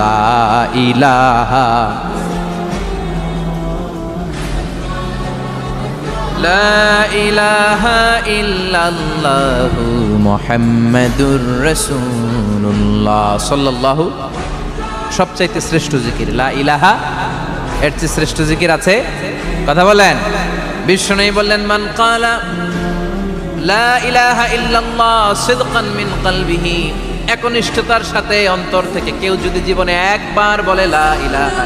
লা ইলাহা লা ইলাহা ইল্লাল্লাহু সবচাইতে শ্রেষ্ঠ জিকির, লা ইলাহা, এর চেয়ে শ্রেষ্ঠ জিকির আছে, কথা বলেন? বিষ্ণু বললেন, মান কালা, লা ইলাহা ইল্লাল্লাহ সিদকান মিন কলবিহি একনিষ্ঠতার সাথে অন্তর থেকে কেউ যদি জীবনে একবার বলে, লা ইলাহা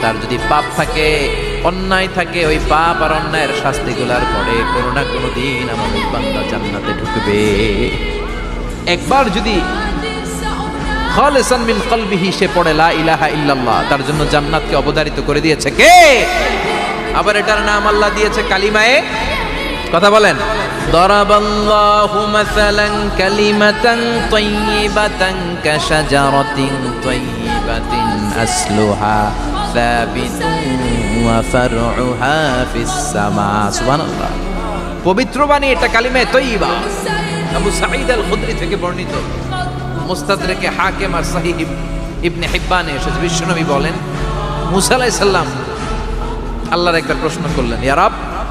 তার যদি পাপ থাকে, অন্যায় থাকে, ওই পাপ আর অন্যায়ের শাস্তিগুলার পরে কোনো না কোনো দিন ওই বান্দা জান্নাতে ঢুকবে। একবার যদি খালেসান মিন কলবিহি সে পড়ে, লা ইলাহা ইল্লাল্লাহ, তার জন্য জান্নাতকে অবধারিত করে দিয়েছে কে? আবার এটার নাম আল্লাহ দিয়েছে কালিমায়ে কথা বলেন। কালিমাতান তাইয়িবাতান কাশাজারাতিন তাইয়িবাতিন আসলুহা সাবিতুন ওয়া ফারউহা ফিস সামা সুবহানাল্লাহ পবিত্র বাণী এটা কালিমায়ে তৈয়িবা আবু সাঈদ আল খুদরি থেকে বর্ণিত। মুস্তাদরেকে হাকিম আর সাহিহ ইবনে হিব্বানে এসেছে। বিশ্বনবী বলেন মুসা আল্লাহর একবার প্রশ্ন করলেন ইয়া রব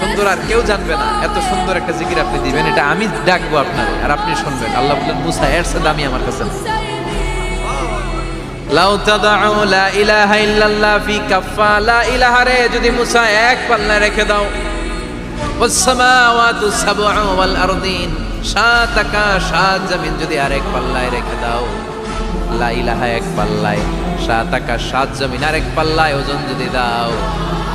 সুন্দর আর কেউ জানবে না। এত সুন্দর একটা জিকির আপনি দিবেন, এটা আমি ডাকবো আপনার, আর আপনি শুনবেন। আল্লাহ বললেন, মুসা, এর আমি আমার কাছে লাউ তাদাউ লা ইলাহা ইল্লাল্লাহ ফি কাফা লা ইলাহা রে, যদি মুসা এক পাল্লা রেখে দাও। ওয়াস সামাওয়াতু সাবউ ওয়াল আরদিন সাত আকাশ সাত জমিন যদি আরেক পাল্লায় রেখে দাও। লা ইলাহা এক পাল্লায় সাত আকাশ সাত জমিন আরেক পাল্লায় ওজন যদি দাও।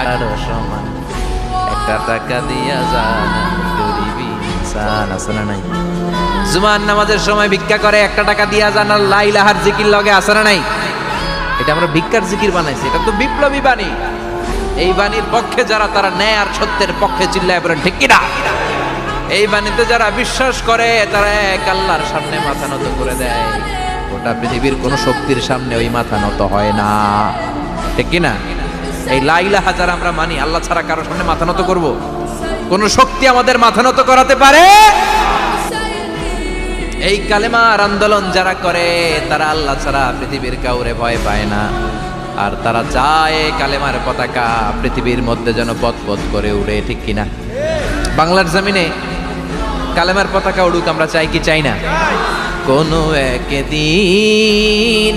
আরও সমান। একটা টাকা দিয়া জানা গরিব ইনসান আছে নাই? জুমান নামাজের সময় ভিক্ষা করে, একটা টাকা দিয়া জানা লা ইলাহার জিকির লগে না নাই? এটা আমরা ভিক্ষার জিকির বানাইছি, এটা তো বিপ্লবী বাণী। এই বাণীর পক্ষে যারা, তারা ন্যায় আর সত্যের পক্ষে চিল্লায় বলেন, ঠিক কিনা? এই বাণীতে যারা বিশ্বাস করে, তারা এক আল্লাহর সামনে মাথা নত করে দেয়। গোটা পৃথিবীর কোনো শক্তির সামনে ওই মাথা নত হয় না। ঠিক কিনা? এই লাইলা হাজার আমরা মানি, আল্লাহ ছাড়া কারোর সামনে মাথা নত করব? কোন শক্তি আমাদের মাথা নত করাতে পারে? এই কালেমার আন্দোলন যারা করে, তারা আল্লাহ ছাড়া পৃথিবীর কাউরে ভয় পায় না। আর তারা চায় কালেমার পতাকা পৃথিবীর মধ্যে যেন পথ পথ করে উড়ে, ঠিক কিনা? বাংলার জমিনে কালেমার পতাকা উড়ুক, আমরা চাই কি চাই না? কোনো একদিন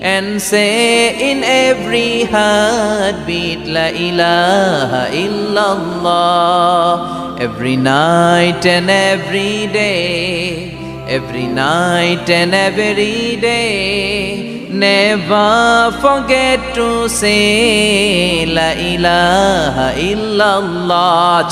and say in every heartbeat La ilaha illallah. Every night and every day, every night and every day. Never forget to say La ilaha illallah.